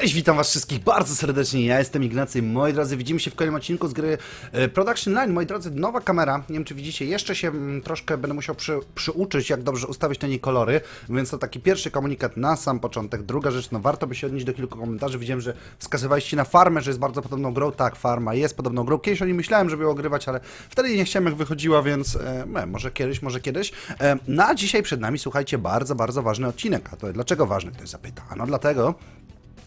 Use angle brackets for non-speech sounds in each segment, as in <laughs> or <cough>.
Cześć, witam was wszystkich bardzo serdecznie, ja jestem Ignacy, moi drodzy, widzimy się w kolejnym odcinku z gry e, Production Line, moi drodzy, nowa kamera, nie wiem czy widzicie, jeszcze się mm, troszkę będę musiał przy, przyuczyć, jak dobrze ustawić na niej kolory, więc to taki pierwszy komunikat na sam początek, druga rzecz, no warto by się odnieść do kilku komentarzy, widziałem, że wskazywaliście na Farmę, że jest bardzo podobną grą, tak, Farma jest podobną grą, kiedyś o niej myślałem, żeby ją ogrywać, ale wtedy nie chciałem jak wychodziła, więc e, e, może kiedyś, może kiedyś. E, na dzisiaj przed nami, słuchajcie, bardzo, bardzo ważny odcinek, a to dlaczego ważny, ktoś zapyta, ano dlatego,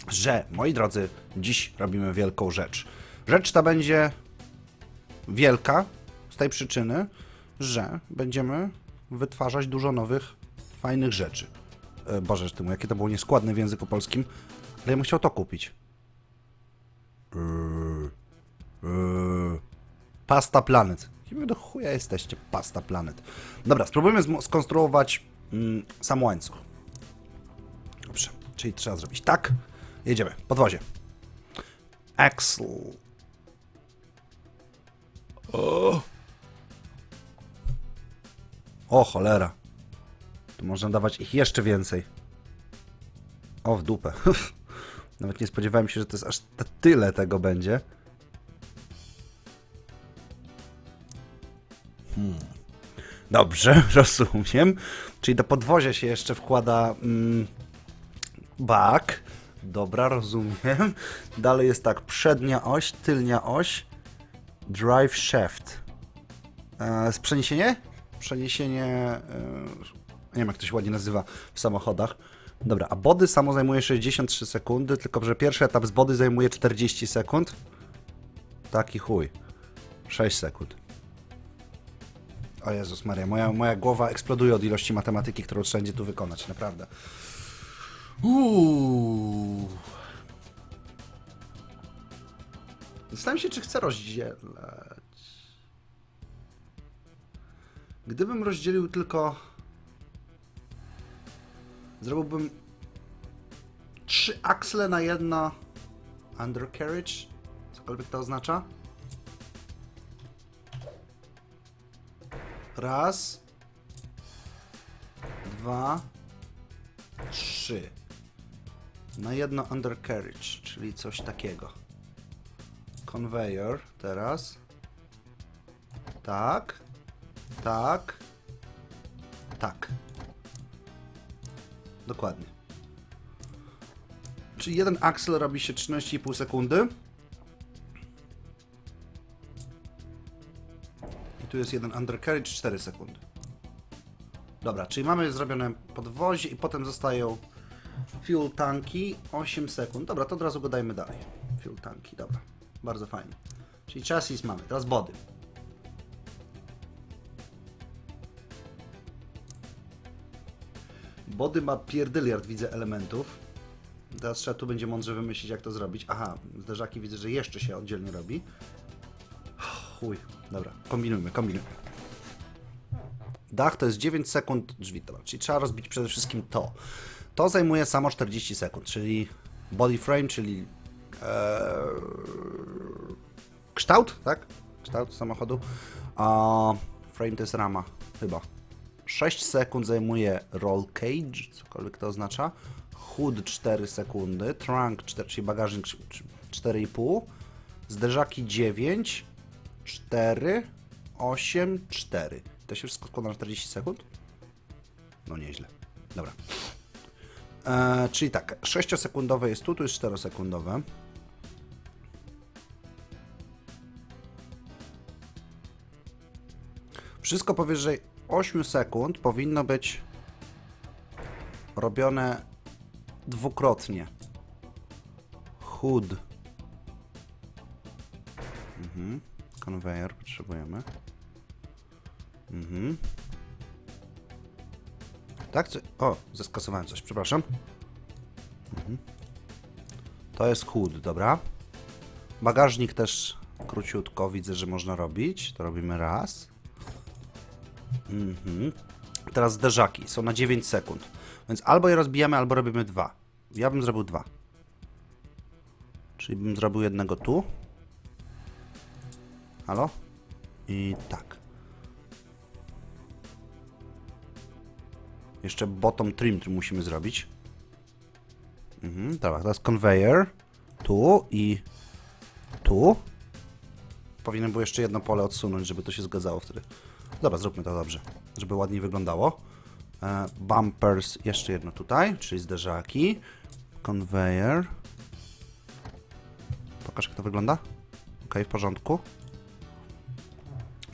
że, moi drodzy, dziś robimy wielką rzecz. Rzecz ta będzie wielka z tej przyczyny, że będziemy wytwarzać dużo nowych, fajnych rzeczy. E, Boże, ty mu, jakie to było nieskładne w języku polskim, ale ja bym chciał to kupić. Eee, eee, Pasta Planet. Wy do chuja jesteście, Pasta Planet? Dobra, spróbujemy zmo- skonstruować mm, sam łańcuch. Dobrze, czyli trzeba zrobić tak. Jedziemy, podwozie. Axel. O. o cholera. Tu można dawać ich jeszcze więcej. O, w dupę. <laughs> Nawet nie spodziewałem się, że to jest aż tyle tego będzie. Hmm. Dobrze, <laughs> rozumiem. Czyli do podwozia się jeszcze wkłada mm, bak. Dobra, rozumiem. Dalej jest tak, przednia oś, tylnia oś, drive shaft. E, przeniesienie? Przeniesienie, e, nie wiem jak to się ładnie nazywa w samochodach. Dobra, a body samo zajmuje 63 sekundy, tylko że pierwszy etap z body zajmuje 40 sekund. Taki chuj. 6 sekund. O Jezus Maria, moja, moja głowa eksploduje od ilości matematyki, którą trzeba będzie tu wykonać, naprawdę. Uuu. Zastanawiam się, czy chcę rozdzielać. Gdybym rozdzielił tylko. Zrobiłbym trzy aksle na jedno undercarriage, cokolwiek to oznacza. Raz, dwa, trzy. Na jedno undercarriage, czyli coś takiego. Conveyor teraz. Tak. Tak. Tak. Dokładnie. Czyli jeden axle robi się 13,5 sekundy. I tu jest jeden undercarriage 4 sekundy. Dobra, czyli mamy zrobione podwozie i potem zostają fuel tanki 8 sekund. Dobra, to od razu go dajmy dalej. Fuel tanki, dobra. Bardzo fajnie. Czyli chassis mamy, teraz body. Body ma pierdyliard, widzę, elementów. Teraz trzeba tu będzie mądrze wymyślić, jak to zrobić. Aha, zderzaki widzę, że jeszcze się oddzielnie robi. Chuj, dobra, kombinujmy, kombinujmy. Dach to jest 9 sekund drzwi, dobra, czyli trzeba rozbić przede wszystkim to. To zajmuje samo 40 sekund, czyli body frame, czyli e, kształt, tak? Kształt samochodu. A frame to jest rama, chyba. 6 sekund zajmuje roll cage, cokolwiek to oznacza. Hood 4 sekundy, trunk 4, czyli bagażnik 4,5. Zderzaki 9, 4, 8, 4. To się wszystko składa na 40 sekund? No nieźle. Dobra. E, czyli tak, 6-sekundowe jest tu, tu jest 4-sekundowe. Wszystko powyżej 8 sekund powinno być robione dwukrotnie. Hood. Mhm. Potrzebujemy. Mhm. Tak? O, zeskasowałem coś, przepraszam. Mhm. To jest hood, dobra. Bagażnik też króciutko widzę, że można robić. To robimy raz. Mhm. Teraz zderzaki są na 9 sekund. Więc albo je rozbijamy, albo robimy dwa. Ja bym zrobił dwa. Czyli bym zrobił jednego tu. Halo? I tak. Jeszcze bottom trim musimy zrobić. Mhm, dobra, teraz conveyor. Tu i tu. Powinien było jeszcze jedno pole odsunąć, żeby to się zgadzało wtedy. Dobra, zróbmy to dobrze, żeby ładniej wyglądało. E, bumpers, jeszcze jedno tutaj, czyli zderzaki. Conveyor. Pokaż jak to wygląda. Ok, w porządku.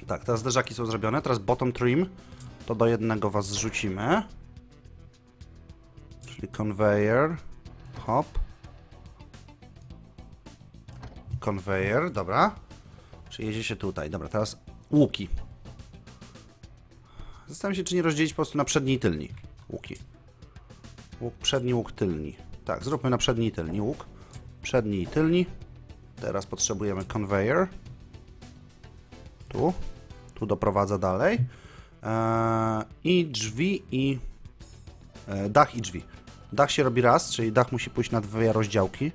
Tak, teraz zderzaki są zrobione. Teraz bottom trim. To do jednego was zrzucimy. Conveyor. Hop. Conveyor, dobra. Czyli jedzie się tutaj. Dobra, teraz łuki. Zastanawiam się, czy nie rozdzielić po prostu na przedni i tylni. Łuki. Łuk przedni, łuk tylni. Tak, zróbmy na przedni i tylni łuk. Przedni i tylni. Teraz potrzebujemy conveyor. Tu. Tu doprowadza dalej. Eee, I drzwi i... E, dach i drzwi. Dach się robi raz, czyli dach musi pójść na dwie rozdziałki.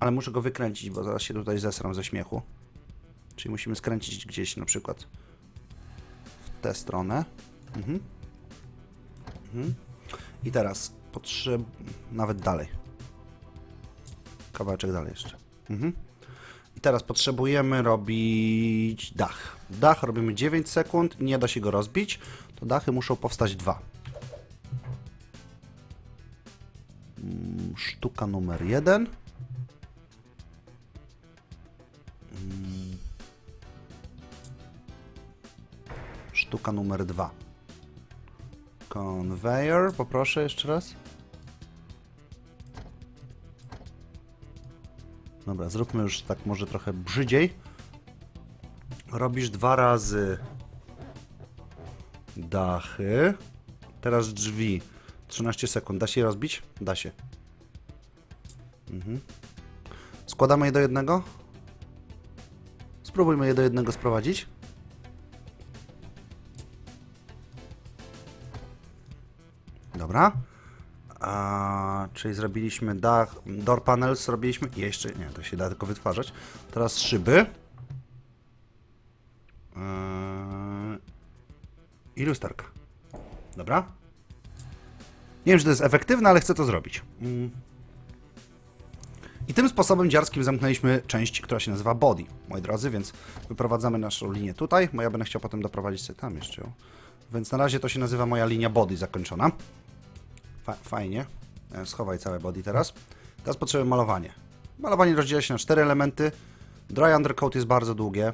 Ale muszę go wykręcić, bo zaraz się tutaj zesram ze śmiechu. Czyli musimy skręcić gdzieś na przykład w tę stronę. Mhm. Mhm. I teraz potrzeb... nawet dalej. Kawałeczek dalej jeszcze. Mhm. I teraz potrzebujemy robić dach. Dach robimy 9 sekund i nie da się go rozbić. To dachy muszą powstać dwa. Sztuka numer jeden. Mm. Sztuka numer dwa. Conveyor, poproszę jeszcze raz. Dobra, zróbmy już tak może trochę brzydziej. Robisz dwa razy dachy. Teraz drzwi. 13 sekund. Da się rozbić? Da się. Mhm. Składamy je do jednego? Spróbujmy je do jednego sprowadzić. Dobra. A, czyli zrobiliśmy dach, door panels zrobiliśmy, jeszcze, nie, to się da tylko wytwarzać. Teraz szyby. Yy, I lusterka. Dobra. Nie wiem, czy to jest efektywne, ale chcę to zrobić. Mm. I tym sposobem dziarskim zamknęliśmy część, która się nazywa body, moi drodzy, więc wyprowadzamy naszą linię tutaj, bo ja będę chciał potem doprowadzić sobie tam jeszcze ją. Więc na razie to się nazywa moja linia body zakończona. Fa fajnie. E, Schowaj całe body teraz. Teraz potrzebujemy malowanie. Malowanie rozdziela się na cztery elementy. Dry undercoat jest bardzo długie.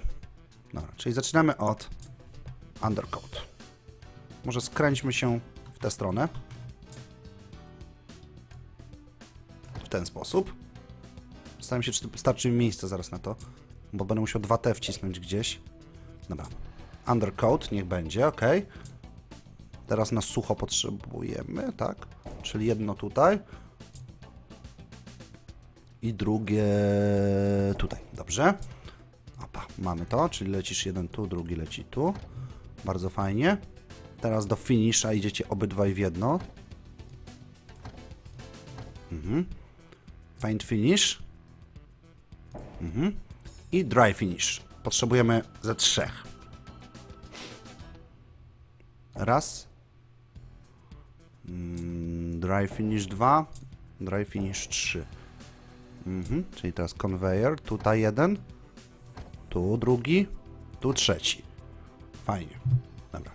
Dobra, czyli zaczynamy od undercoat. Może skręćmy się w tę stronę. W ten sposób. Zastanawiam się, czy starczy mi miejsca zaraz na to, bo będę musiał 2T wcisnąć gdzieś. Dobra. Undercoat, niech będzie, ok. Teraz na sucho potrzebujemy, tak? Czyli jedno tutaj. I drugie tutaj. Dobrze. Opa, mamy to, czyli lecisz jeden tu, drugi leci tu. Bardzo fajnie. Teraz do finisza idziecie obydwaj w jedno. Mhm. Paint finish. Mhm. I dry finish. Potrzebujemy ze trzech. Raz. Mm, Dry finish 2. Dry finish 3. Mhm. Czyli teraz conveyor. Tutaj jeden. Tu drugi. Tu trzeci. Fajnie. Dobra.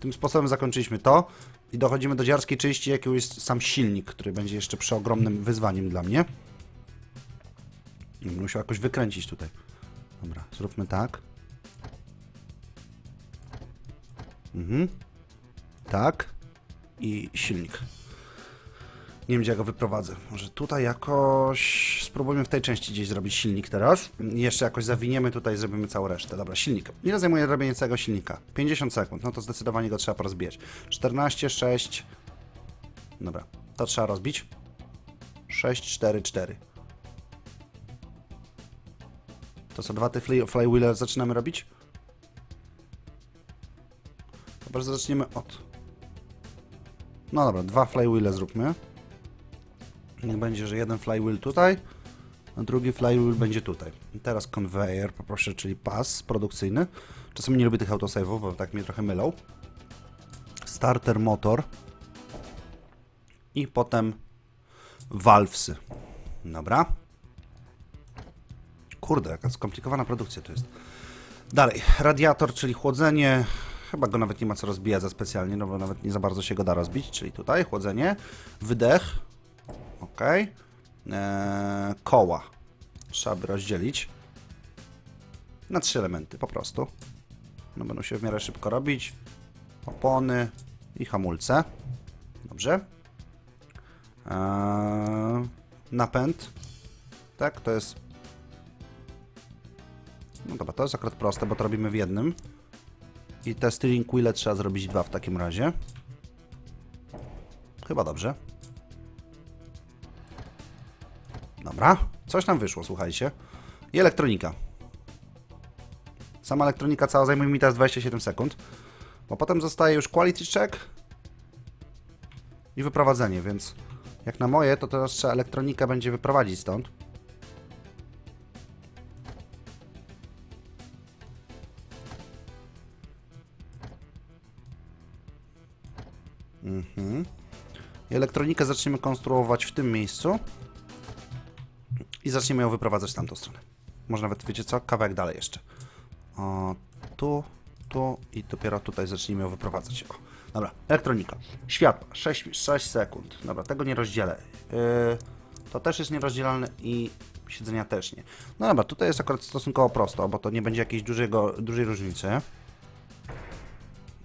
Tym sposobem zakończyliśmy to. I dochodzimy do dziarskiej części, jaką jest sam silnik, który będzie jeszcze przeogromnym wyzwaniem dla mnie. Będę musiał jakoś wykręcić tutaj. Dobra, zróbmy tak. Mhm. Tak. I silnik. Nie wiem, gdzie ja go wyprowadzę. Może tutaj jakoś... Spróbujmy w tej części gdzieś zrobić silnik teraz. I jeszcze jakoś zawiniemy tutaj, zrobimy całą resztę. Dobra, silnik. Ile zajmuje robienie całego silnika? 50 sekund. No to zdecydowanie go trzeba porozbijać. 14, 6... Dobra, to trzeba rozbić. 6, 4, 4. To co, dwa te fly, flywheele zaczynamy robić? Chyba, że zaczniemy od... No dobra, dwa flywheele zróbmy. Niech będzie, że jeden flywheel tutaj, a drugi flywheel będzie tutaj. I teraz conveyor poproszę, czyli pas produkcyjny. Czasami nie lubię tych autosave'ów, bo tak mnie trochę mylą. Starter motor. I potem valvesy. Dobra. Kurde, jaka skomplikowana produkcja to jest. Dalej, radiator, czyli chłodzenie. Chyba go nawet nie ma co rozbijać za specjalnie, no bo nawet nie za bardzo się go da rozbić. Czyli tutaj chłodzenie, wydech. Ok. Eee, koła. Trzeba by rozdzielić na trzy elementy po prostu. No będą się w miarę szybko robić. Opony i hamulce. Dobrze. Eee, napęd. Tak, to jest. No dobra, to jest akurat proste, bo to robimy w jednym. I te steering wheel trzeba zrobić dwa w takim razie. Chyba dobrze. Dobra, coś nam wyszło, słuchajcie. I elektronika. Sama elektronika cała zajmuje mi teraz 27 sekund. Bo potem zostaje już quality check i wyprowadzenie, więc jak na moje, to teraz trzeba elektronikę będzie wyprowadzić stąd. Elektronikę zaczniemy konstruować w tym miejscu i zaczniemy ją wyprowadzać w tamtą stronę. Może nawet, wiecie co, kawałek dalej jeszcze. O, tu, tu i dopiero tutaj zacznijmy ją wyprowadzać. O, dobra, elektronika. Światła, 6, 6 sekund. Dobra, tego nie rozdzielę. Yy, to też jest nierozdzielalne i siedzenia też nie. No dobra, tutaj jest akurat stosunkowo prosto, bo to nie będzie jakiejś dużego, dużej różnicy.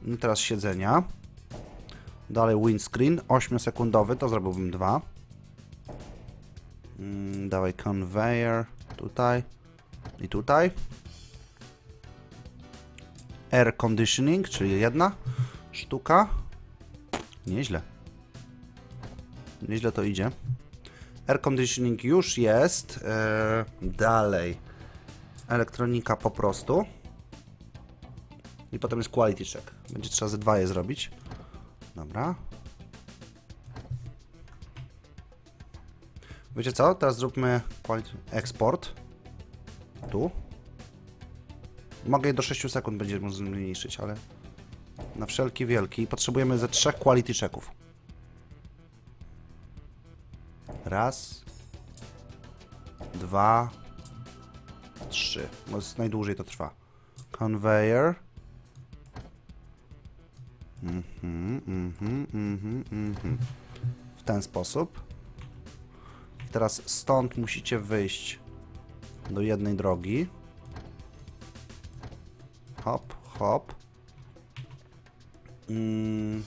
I teraz siedzenia. Dalej windscreen, 8-sekundowy, to zrobiłbym dwa. Mm, dawaj conveyor, tutaj i tutaj. Air conditioning, czyli jedna sztuka. Nieźle. Nieźle to idzie. Air conditioning już jest. Eee, dalej. Elektronika po prostu. I potem jest quality check. Będzie trzeba ze dwa je zrobić. Dobra. Wiecie co? Teraz zróbmy export. Tu. Mogę je do 6 sekund będzie można zmniejszyć, ale na wszelki wielki potrzebujemy ze trzech quality checków. Raz, dwa, trzy. Bo najdłużej to trwa. Conveyor. Mhm, mhm, mhm. W ten sposób. I teraz stąd musicie wyjść do jednej drogi. Hop, hop. Mm,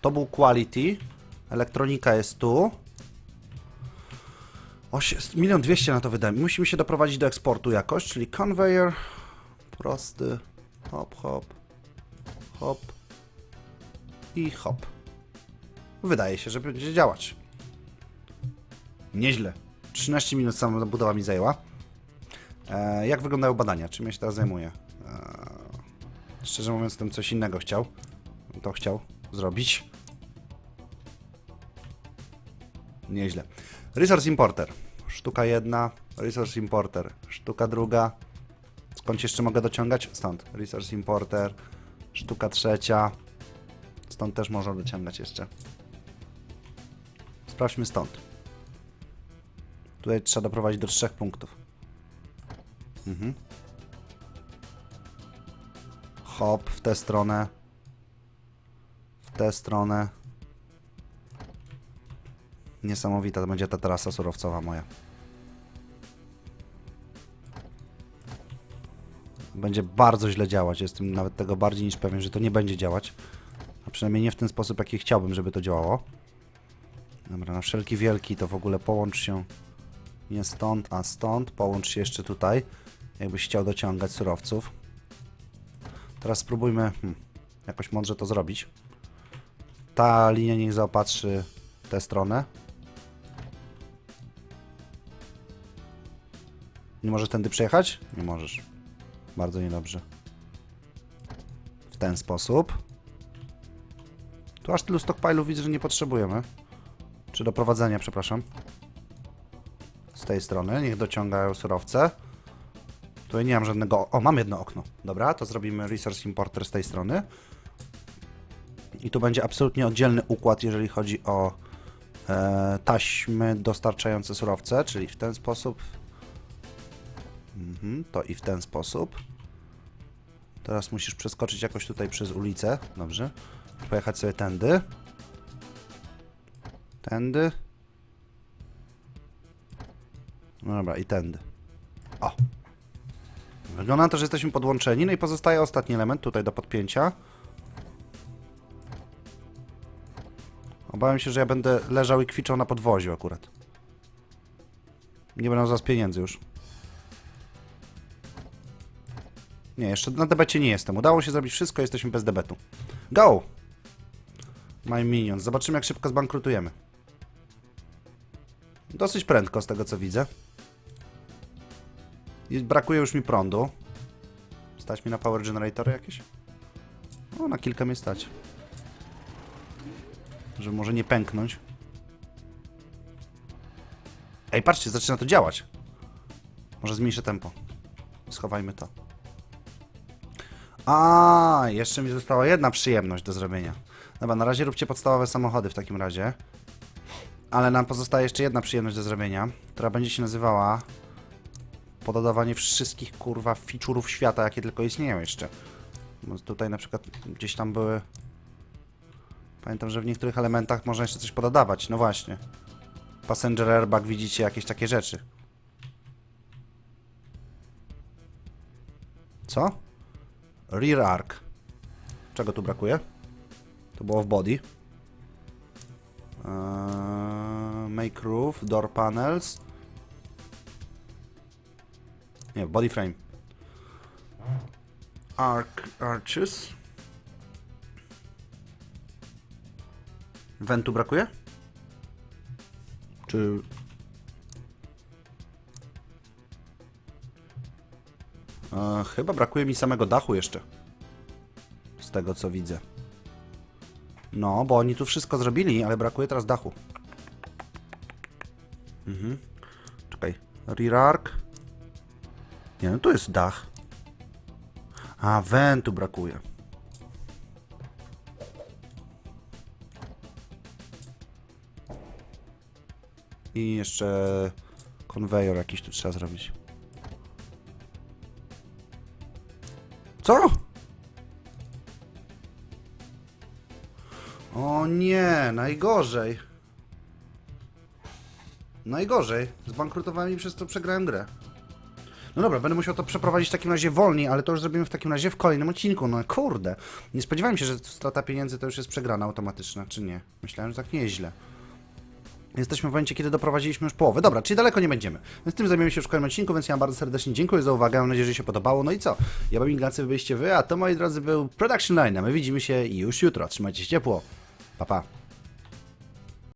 to był quality. Elektronika jest tu. Milion dwieście na to wydałem. Musimy się doprowadzić do eksportu jakoś, czyli conveyor. Prosty. Hop, hop. Hop. I hop. Wydaje się, że będzie działać. Nieźle. 13 minut sama budowa mi zajęła. E, jak wyglądają badania? Czym ja się teraz zajmuję? E, szczerze mówiąc, tym coś innego chciał. To chciał zrobić. Nieźle. Resource Importer. Sztuka jedna. Resource Importer. Sztuka druga. Skąd jeszcze mogę dociągać? Stąd. Resource Importer. Sztuka trzecia. Stąd też można dociągać jeszcze. Sprawdźmy stąd. Tutaj trzeba doprowadzić do trzech punktów. Mhm. Hop w tę stronę. W tę stronę. Niesamowita to będzie ta trasa surowcowa moja. Będzie bardzo źle działać. Jestem nawet tego bardziej niż pewien, że to nie będzie działać. Przynajmniej nie w ten sposób, jaki chciałbym, żeby to działało. Dobra, na wszelki wielki to w ogóle połącz się nie stąd, a stąd. Połącz się jeszcze tutaj, jakbyś chciał dociągać surowców. Teraz spróbujmy hmm, jakoś mądrze to zrobić. Ta linia niech zaopatrzy tę stronę. Nie możesz tędy przejechać? Nie możesz. Bardzo niedobrze. W ten sposób. Tu aż tylu stockpile'ów widzę, że nie potrzebujemy. Czy do prowadzenia, przepraszam. Z tej strony. Niech dociągają surowce. Tutaj nie mam żadnego... O, mam jedno okno. Dobra, to zrobimy Resource Importer z tej strony. I tu będzie absolutnie oddzielny układ, jeżeli chodzi o e, taśmy dostarczające surowce, czyli w ten sposób. Mhm, to i w ten sposób. Teraz musisz przeskoczyć jakoś tutaj przez ulicę. Dobrze. Pojechać sobie tędy. Tędy. No dobra, i tędy. O. Wygląda na to, że jesteśmy podłączeni. No i pozostaje ostatni element tutaj do podpięcia. Obawiam się, że ja będę leżał i kwiczał na podwoziu akurat. Nie będę za pieniędzy już. Nie, jeszcze na debecie nie jestem. Udało się zrobić wszystko, jesteśmy bez debetu. Go! My Minions. Zobaczymy, jak szybko zbankrutujemy. Dosyć prędko, z tego co widzę. I brakuje już mi prądu. Stać mi na power generatory jakieś? O, na kilka mnie stać. Że może nie pęknąć. Ej, patrzcie, zaczyna to działać. Może zmniejszę tempo. Schowajmy to. A, jeszcze mi została jedna przyjemność do zrobienia. Dobra, na razie róbcie podstawowe samochody w takim razie. Ale nam pozostaje jeszcze jedna przyjemność do zrobienia, która będzie się nazywała pododawanie wszystkich kurwa feature'ów świata, jakie tylko istnieją jeszcze. Bo tutaj na przykład gdzieś tam były... Pamiętam, że w niektórych elementach można jeszcze coś pododawać. No właśnie. Passenger airbag, widzicie jakieś takie rzeczy. Co? Rear arc. Czego tu brakuje? To było w body. Eee, make roof, door panels. Nie, body frame. Arc, arches. Ventu brakuje? Czy... E, chyba brakuje mi samego dachu jeszcze. Z tego co widzę. No, bo oni tu wszystko zrobili, ale brakuje teraz dachu. Mhm. Czekaj. Rear arc. Nie, no tu jest dach. A, wentu brakuje. I jeszcze konwejor jakiś tu trzeba zrobić. Co? O nie, najgorzej. Najgorzej. Zbankrutowałem i przez to przegrałem grę. No dobra, będę musiał to przeprowadzić w takim razie wolniej, ale to już zrobimy w takim razie w kolejnym odcinku. No kurde. Nie spodziewałem się, że strata pieniędzy to już jest przegrana automatyczna, czy nie. Myślałem, że tak nie jest źle. Jesteśmy w momencie, kiedy doprowadziliśmy już połowę. Dobra, czyli daleko nie będziemy. Więc tym zajmiemy się w kolejnym odcinku, więc ja bardzo serdecznie dziękuję za uwagę. Mam nadzieję, że się podobało. No i co? Ja bym Ignacy, byliście wy, a to moi drodzy był Production Line. A my widzimy się już jutro. Trzymajcie się ciepło. Pa, pa.